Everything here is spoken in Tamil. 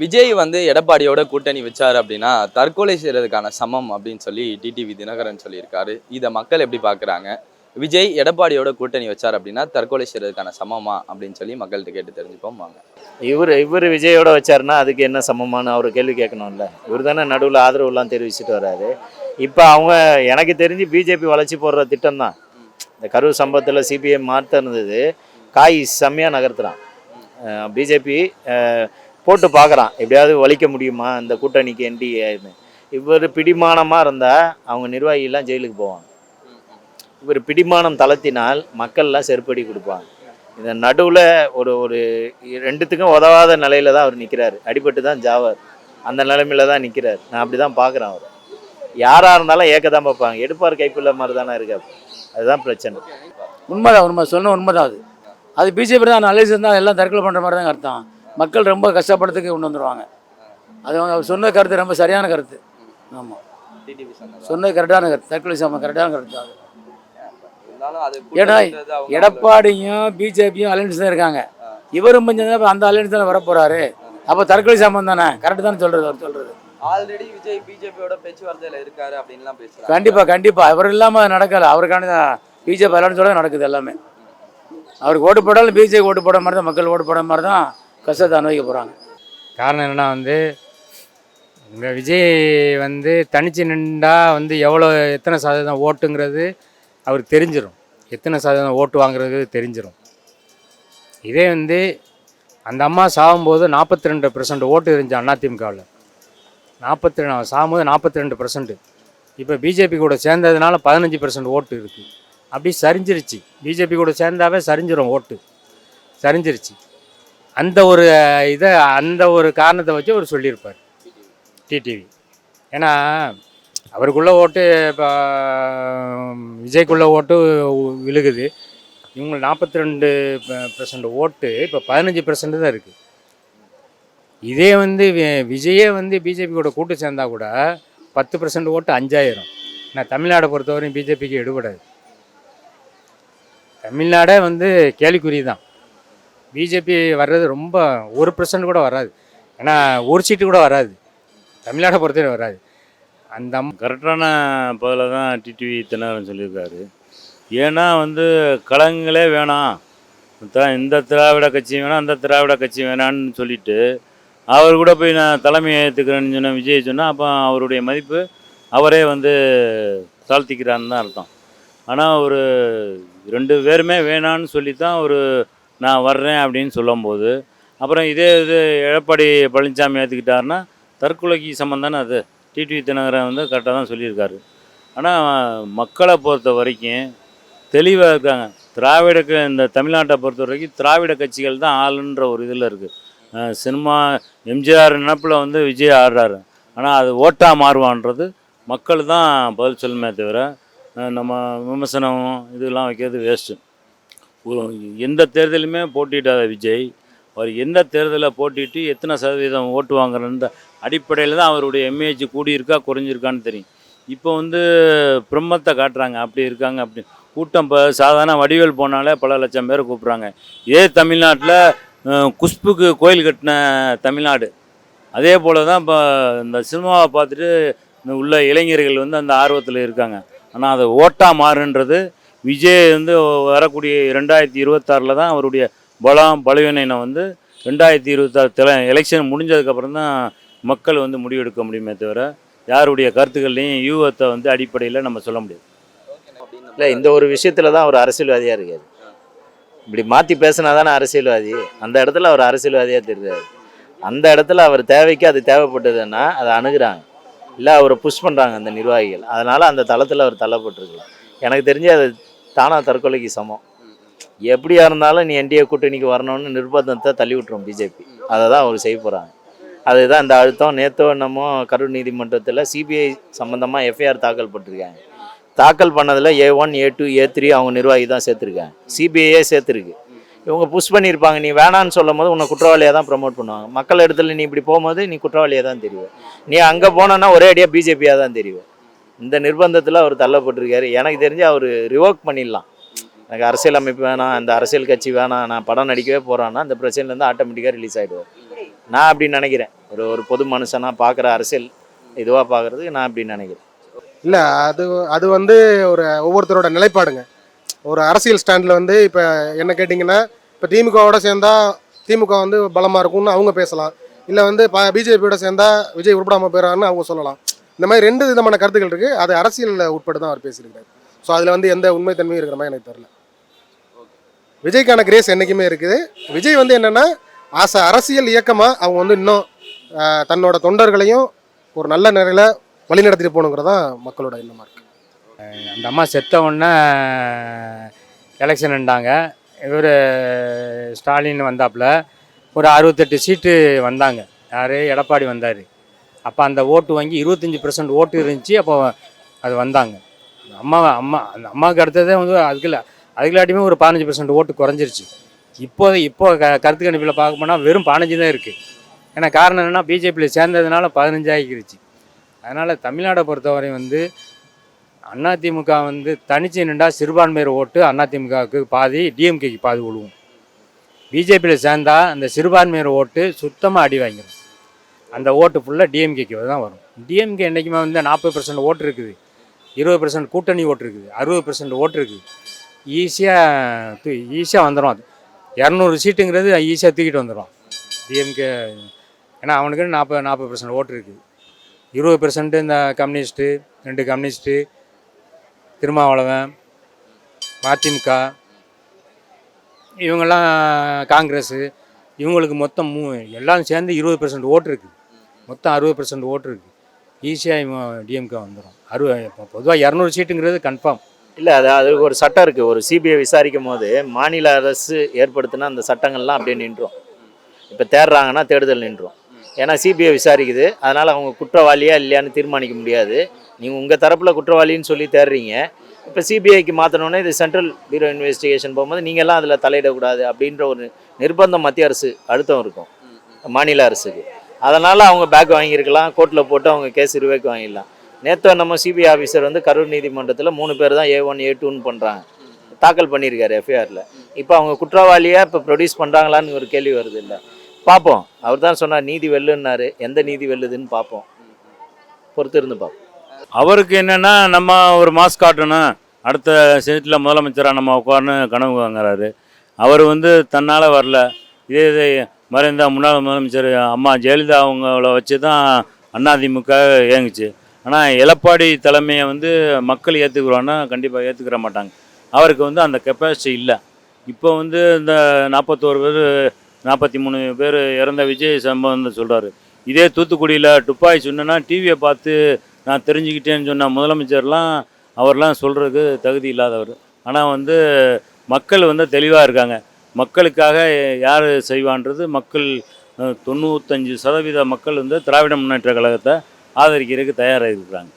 விஜய் வந்து எடப்பாடியோட கூட்டணி வச்சார் அப்படின்னா தற்கொலை செய்யறதுக்கான சமம் அப்படின்னு சொல்லி டிடிவி தினகரன் சொல்லியிருக்காரு. இதை மக்கள் எப்படி பார்க்குறாங்க? விஜய் எடப்பாடியோட கூட்டணி வச்சார் அப்படின்னா தற்கொலை செய்யறதுக்கான சமமா அப்படின்னு சொல்லி மக்கள்கிட்ட கேட்டு தெரிஞ்சுப்போம் வாங்க. இவர் இவர் விஜயோட வச்சாருன்னா அதுக்கு என்ன சமமான அவர் கேள்வி கேட்கணும்ல? இவர் தானே நடுவில் ஆதரவுலாம் தெரிவிச்சுட்டு வராரு. இப்போ அவங்க எனக்கு தெரிஞ்சு பிஜேபி வளர்ச்சி போடுற திட்டம் தான். இந்த கரூர் சம்பவத்தில் சிபிஐ மாற்ற இருந்தது காய் செம்மையாக நகர்த்துறான். பிஜேபி போட்டு பார்க்குறான். எப்படியாவது ஒழிக்க முடியுமா? இந்த கூட்டணிக்கு என்டிஏன்னு இவர் பிடிமானமாக இருந்தால் அவங்க நிர்வாகிலாம் ஜெயிலுக்கு போவாங்க. இவர் பிடிமானம் தளர்த்தினால் மக்கள்லாம் செருப்படி கொடுப்பாங்க. இந்த நடுவில் ஒரு ஒரு ரெண்டுத்துக்கும் உதவாத நிலையில தான் அவர் நிற்கிறாரு அடிபட்டு தான் ஜாவார். அந்த நிலைமையில தான் நிற்கிறார் நான் அப்படி தான் பார்க்குறேன் அவர். யாராக இருந்தாலும் ஏக்க தான் பார்ப்பாங்க. எடுப்பார் கைப்புள்ள மாதிரி தானே இருக்காரு அதுதான் பிரச்சனை. உண்மைதான் உண்மை. சொன்ன உண்மைதான் அது. அது பிஜேபி தான் நல்லது இருந்தால் எல்லாம் தற்கொலை பண்ணுற மாதிரி தான் அர்த்தம். மக்கள் ரொம்ப கஷ்டப்படுறதுக்கு கொண்டு வந்துடுவாங்க அது அவங்க அவர் சொன்ன கருத்து ரொம்ப சரியான கருத்து. ஆமாம் சொன்னது? கரெக்டான கருத்து. தற்கொலை சமம் கரெக்டான கருத்து அது. ஏன்னா எடப்பாடியும் பிஜேபியும் அலைன்ஸ் தான் இருக்காங்க. இவரும் கொஞ்சம் அந்த அலைன்ஸ் தானே வரப்போறாரு? அப்போ தற்கொலை சமம் தானே? கரெக்டு தானே சொல்றது அவர் சொல்றது. ஆல்ரெடி விஜய் பிஜேபியோட பேச்சுவார்த்தையில இருக்காரு அப்படின்லாம் பேசுறாங்க. கண்டிப்பா கண்டிப்பா. அவர் இல்லாம நடக்கல. அவருக்கான பிஜேபி அலைன்ஸோட நடக்குது எல்லாமே. அவருக்கு ஓட்டு போட்டாலும் பிஜேபி ஓட்டு போட மாதிரி தான் மக்கள் ஓட்டு போட மாதிரி தான் கஷ்டத்தை அனுபவிக்க போகிறாங்க காரணம் என்னன்னா வந்து இந்த விஜய் வந்து தனிச்சு நின்றா வந்து எவ்வளோ எத்தனை சதவீதம் ஓட்டுங்கிறது அவருக்கு தெரிஞ்சிடும் எத்தனை சதவீதம் ஓட்டு வாங்குறது தெரிஞ்சிடும் இதே வந்து அந்த அம்மா சாகும்போது நாற்பத்தி ரெண்டு பர்சன்ட் ஓட்டு இருந்துச்சு அதிமுகவில் நாற்பத்தி ரெண்டு சாகும்போது நாற்பத்தி ரெண்டு பர்சன்ட் இப்போ பிஜேபி கூட சேர்ந்ததுனால பதினஞ்சு பர்சன்ட் ஓட்டு இருக்குது அப்படி சரிஞ்சிருச்சு. பிஜேபி கூட சேர்ந்தாவே சரிஞ்சிடும் ஓட்டு. சரிஞ்சிருச்சு. அந்த ஒரு இதை அந்த ஒரு காரணத்தை வச்சு அவர் சொல்லியிருப்பார். டிடிவி. ஏன்னா அவருக்குள்ள ஓட்டு இப்போ விஜய்க்குள்ள ஓட்டு விழுகுது. இவங்க நாற்பத்தி ரெண்டு பர்சன்ட் ஓட்டு இப்போ பதினஞ்சு பர்சன்ட் தான் இருக்குது இதே வந்து வி- விஜயே வந்து பிஜேபி கூட கூட்டு சேர்ந்தா கூட பத்து பர்சன்ட் ஓட்டு அஞ்சாயிரம். நான் தமிழ்நாடை பொறுத்தவரையும் பிஜேபிக்கு எடுபடாது. தமிழ்நாடே வந்து கேலிக்குறி தான். பிஜேபி வர்றது ரொம்ப ஒரு பர்சன்ட் கூட வராது. ஏன்னா ஒரு சீட்டு கூட வராது. தமிழ்நாடை பொறுத்தவரை வராது. அந்த கரெக்டான பதில தான் டிடிவி தினகரன் சொல்லியிருக்காரு. ஏன்னா வந்து கலங்களே வேணாம். த- இந்த திராவிட கட்சி வேணாம் அந்த திராவிட கட்சி வேணான்னு சொல்லிட்டு அவர் கூட போய் நான் தலைமை ஏற்றுக்கிறேன்னு சொன்ன விஜய் சொன்னால் அப்போ அவருடைய மதிப்பு அவரே வந்து தாழ்த்திக்கிறான்னு தான் அர்த்தம். ஆனால் ஒரு ரெண்டு பேருமே வேணான்னு சொல்லி தான் ஒரு நான் வர்றேன் அப்படின்னு சொல்லும்போது அப்புறம் இதே இது எடப்பாடி பழனிசாமி ஏற்றுக்கிட்டாருன்னா தற்கொலைக்கு சம்மந்தானே அது? டிடிவி தினகரன் வந்து கரெக்டாக தான் சொல்லியிருக்காரு. ஆனால் மக்களை பொறுத்த வரைக்கும் தெளிவாக இருக்காங்க. திராவிட இந்த தமிழ்நாட்டை பொறுத்த வரைக்கும் திராவிட கட்சிகள் தான் ஆளுன்ற ஒரு இதில் இருக்குது சினிமா எம்ஜிஆர் நினப்பில் வந்து விஜய் ஆடுறாரு. ஆனால் அது ஓட்டாக மாறுவான்றது மக்கள் தான் பதில் சொல்லுமே தவிர நம்ம விமர்சனம் இதெல்லாம் வைக்கிறது வேஸ்ட்டு எந்த தேர்தலுமே போட்டியிடாத விஜய் அவர் எந்த தேர்தலில் போட்டிட்டு எத்தனை சதவீதம் ஓட்டு வாங்குறன்ற அடிப்படையில் தான் அவருடைய எம்ஏஜ் கூடியிருக்கா குறைஞ்சிருக்கான்னு தெரியும். இப்போ வந்து பிரம்மத்தை காட்டுறாங்க அப்படி இருக்காங்க அப்படி. கூட்டம் இப்போ சாதாரண வடிவேல் போனாலே பல லட்சம் பேர் கூப்பிட்றாங்க. இதே தமிழ்நாட்டில் குஷ்புக்கு கோயில் கட்டின தமிழ்நாடு. அதே போல் தான் இப்போ இந்த சினிமாவை பார்த்துட்டு உள்ள இளைஞர்கள் வந்து அந்த ஆர்வத்தில் இருக்காங்க. ஆனால் அதை ஓட்டா மாறுன்றது விஜய் வந்து வரக்கூடிய ரெண்டாயிரத்தி இருபத்தாறில் தான் அவருடைய பலம் பலவீனம் வந்து ரெண்டாயிரத்தி இருபத்தாறு தெல எலெக்ஷன் முடிஞ்சதுக்கப்புறம் தான் மக்கள் வந்து முடிவெடுக்க முடியுமே தவிர யாருடைய கருத்துக்கள்லையும் யூகத்தை வந்து அடிப்படையில் நம்ம சொல்ல முடியாது. இல்லை இந்த ஒரு விஷயத்தில் தான் அவர் அரசியல்வாதியாக இருக்காது இப்படி மாற்றி பேசினா தானே அரசியல்வாதி. அந்த இடத்துல அவர் அரசியல்வாதியாக தெரியாது. அந்த இடத்துல அவர் தேவைக்கு அது தேவைப்பட்டதுன்னா அதை அணுகிறாங்க. இல்லை அவரை புஷ் பண்ணுறாங்க அந்த நிர்வாகிகள். அதனால் அந்த தளத்தில் அவர் தள்ளப்பட்டிருக்கலாம். எனக்கு தெரிஞ்சு அது தானா தற்கொலைக்கு சமம். எப்படியா இருந்தாலும் நீ என்டிஏ கூட்டணிக்கு வரணும்னு நிர்பந்தத்தை தள்ளி விட்டுரும் பிஜேபி. அதை தான் அவர் செய்ய போகிறாங்க அதுதான் இந்த அழுத்தம். நேற்றோ என்னமோ கரூர் நீதிமன்றத்தில் சிபிஐ சம்மந்தமாக எஃப்ஐஆர் தாக்கல் பண்ணிருக்காங்க தாக்கல் பண்ணதில் A one A two A three அவங்க நிர்வாகி தான் சேர்த்துருக்காங்க. சிபிஐயே சேர்த்துருக்கு. இவங்க புஷ் பண்ணியிருப்பாங்க. நீ வேணான்னு சொல்லும் போது உன்னை குற்றவாளியாக தான் ப்ரமோட் பண்ணுவாங்க. மக்கள் இடத்துல நீ இப்படி போகும்போது நீ குற்றவாளியாக தான் தெரியும் நீ அங்கே போனோன்னா ஒரே அடியாக பிஜேபியாக தான் தெரியும் இந்த நிர்பந்தத்தில் அவர் தள்ளப்பட்டிருக்காரு. எனக்கு தெரிஞ்சு அவர் ரிவோக் பண்ணிடலாம். எனக்கு அரசியல் அமைப்பு வேணாம் அந்த அரசியல் கட்சி வேணாம் நான் படம் நடிக்கவே போகிறான்னா அந்த பிரச்சனையிலேருந்து ஆட்டோமேட்டிக்காக ரிலீஸ் ஆகிடுவார் நான் அப்படி நினைக்கிறேன். ஒரு ஒரு பொது மனுஷனா பார்க்குற அரசியல் இதுவாக பார்க்குறதுக்கு நான் அப்படி நினைக்கிறேன். இல்லை அது அது வந்து ஒரு ஒவ்வொருத்தரோட நிலைப்பாடுங்க. ஒரு அரசியல் ஸ்டாண்டில் வந்து இப்போ என்ன கேட்டிங்கன்னா இப்போ திமுகவோட சேர்ந்தா திமுக வந்து பலமாக இருக்கும்னு அவங்க பேசலாம். இல்லை வந்து ப பிஜேபியோட சேர்ந்தா விஜய் உருப்படாமல் போயிடறான்னு அவங்க சொல்லலாம். இந்த மாதிரி ரெண்டு விதமான கருத்துக்கள் இருக்குது அது அரசியலில் உட்பட்டு தான் அவர் பேசியிருக்காரு ஸோ அதில் வந்து எந்த உண்மைத்தன்மையும் இருக்கிற மாதிரி எனக்கு தெரில விஜய்க்கான கிரேஸ் என்றைக்குமே இருக்குது. விஜய் வந்து என்னென்னா ஆசை அரசியல் இயக்கமாக அவங்க வந்து இன்னும் தன்னோட தொண்டர்களையும் ஒரு நல்ல நிலையில் வழிநடத்திட்டு போகணுங்கிறது தான் மக்களோட எண்ணமாக இருக்குது அந்த அம்மா செத்த உடனே எலெக்ஷன்ண்டாங்க இவர் ஸ்டாலின் வந்தாப்புல ஒரு அறுபத்தெட்டு சீட்டு வந்தாங்க. யார்? எடப்பாடி வந்தார். அப்போ அந்த ஓட்டு வாங்கி இருபத்தஞ்சி பர்சன்ட் ஓட்டு இருந்துச்சு அப்போ அது வந்தாங்க. அம்மா அம்மா அந்த அம்மாவுக்கு அடுத்ததே வந்து அதுக்குள்ள அதுக்குள்ளாட்டியுமே ஒரு பதினஞ்சு பர்சன்ட் ஓட்டு குறைஞ்சிருச்சு. இப்போ இப்போ க கருத்து கணிப்பில் பார்க்க போனால் வெறும் பதினஞ்சு தான் இருக்குது ஏன்னா காரணம் என்னென்னா பிஜேபியில் சேர்ந்ததுனால பதினஞ்சு ஆகிக்கிருச்சு அதனால் தமிழ்நாடை பொறுத்தவரை வந்து அதிமுக வந்து தனிச்சு நின்றா சிறுபான்மையர் ஓட்டு அதிமுகவுக்கு பாதி டிஎம்கேக்கு பாதி விழுவும் பிஜேபியில் சேர்ந்தால் அந்த சிறுபான்மையர் ஓட்டு சுத்தமாக அடி வாங்கிடும் அந்த ஓட்டு ஃபுல்லாக டிஎம்கேக்கு தான் வரும். டிஎம்கே என்றைக்குமே வந்து நாற்பது பர்சன்ட் ஓட்டு இருக்குது. இருபது பர்சன்ட் கூட்டணி ஓட்டு இருக்குது. அறுபது பர்சன்ட் ஓட்டு இருக்குது. ஈஸியாக ஈஸியாக வந்துடும் அது. இரநூறு சீட்டுங்கிறது ஈஸியாக தூக்கிட்டு வந்துடும் டிஎம்கே ஏன்னா அவனுக்கு நாற்பது நாற்பது பர்சன்ட் ஓட்டு இருக்குது. இருபது பெர்சன்ட் இந்த கம்யூனிஸ்ட்டு ரெண்டு கம்யூனிஸ்ட்டு திருமாவளவன் மதிமுக இவங்கெல்லாம் காங்கிரஸு இவங்களுக்கு மொத்தம் மூ எல்லாம் சேர்ந்து இருபது பர்சன்ட் ஓட்டு இருக்குது. மொத்தம் அறுபது பர்சன்ட் ஓட்டு இருக்குது ஈஸியாக டிஎம்கே வந்துடும் அறுபது பொதுவாக இரநூறு சீட்டுங்கிறது கன்ஃபார்ம் இல்லை அது அதுக்கு ஒரு சட்டம் இருக்குது ஒரு சிபிஐ விசாரிக்கும் போது மாநில அரசு ஏற்படுத்தினா அந்த சட்டங்கள்லாம் அப்படியே நின்றும். இப்போ தேடுறாங்கன்னா தேடுதல் நின்றும். ஏன்னா சிபிஐ விசாரிக்குது. அதனால் அவங்க குற்றவாளியா இல்லையான்னு தீர்மானிக்க முடியாது. நீங்கள் உங்கள் தரப்பில் குற்றவாளின்னு சொல்லி தேடுறீங்க இப்போ சிபிஐக்கு மாற்றினோன்னே இது சென்ட்ரல் பியூரோ இன்வெஸ்டிகேஷன் போகும்போது நீங்கள்லாம் அதில் தலையிடக்கூடாது அப்படின்ற ஒரு நிர்பந்தம் மத்திய அரசு அழுத்தம் இருக்கும். மாநில அரசுக்கு. அதனால் அவங்க பேக் வாங்கியிருக்கலாம். கோர்ட்டில் போட்டு அவங்க கேஸ் ரிவேக் வாங்கிடலாம். நேற்று நம்ம சிபிஐ ஆஃபீஸர் வந்து கரூர் நீதிமன்றத்தில் மூணு பேர் தான் ஏ ஒன் ஏ டூன்னு பண்ணுறாங்க தாக்கல் பண்ணியிருக்காரு எஃப்ஐஆரில் இப்போ அவங்க குற்றவாளியாக இப்போ ப்ரொடியூஸ் பண்ணுறாங்களான்னு ஒரு கேள்வி வருது இல்லை. பார்ப்போம் அவர் தான் சொன்னார் நீதி வெல்லுன்னாரு. எந்த நீதி வெல்லுதுன்னு பார்ப்போம் பொறுத்து இருந்து பார்ப்போம் அவருக்கு என்னென்னா நம்ம ஒரு மாஸ் காட்டணும். அடுத்த செட்டில் முதலமைச்சராக நம்ம உட்காரணும் கனவு வாங்குறாரு அவர் வந்து தன்னால் வரல. இதே இதே மறைந்த முன்னாள் முதலமைச்சர் அம்மா ஜெயலலிதா அவங்கள வச்சு தான் அதிமுக இயங்குச்சு. ஆனால் எடப்பாடி தலைமையை வந்து மக்கள் ஏற்றுக்குறோன்னா கண்டிப்பாக ஏற்றுக்கிற மாட்டாங்க. அவருக்கு வந்து அந்த கெப்பாசிட்டி இல்லை. இப்போ வந்து இந்த நாற்பத்தோரு பேர் நாற்பத்தி மூணு பேர் இறந்த விஜய் சம்பவம் சொல்கிறாரு இதே தூத்துக்குடியில் டுப்பாய் சொன்னேன்னா டிவியை பார்த்து நான் தெரிஞ்சுக்கிட்டேன்னு சொன்ன முதலமைச்சர்லாம் அவர்லாம் சொல்கிறதுக்கு தகுதி இல்லாதவர். ஆனால் வந்து மக்கள் வந்து தெளிவாக இருக்காங்க. மக்களுக்காக யார் செய்வான்றது மக்கள் தொண்ணூத்தஞ்சு சதவீத மக்கள் வந்து திராவிட முன்னேற்ற கழகத்தை ஆதரிக்கிறதுக்கு தயாராக இருக்கிறாங்க.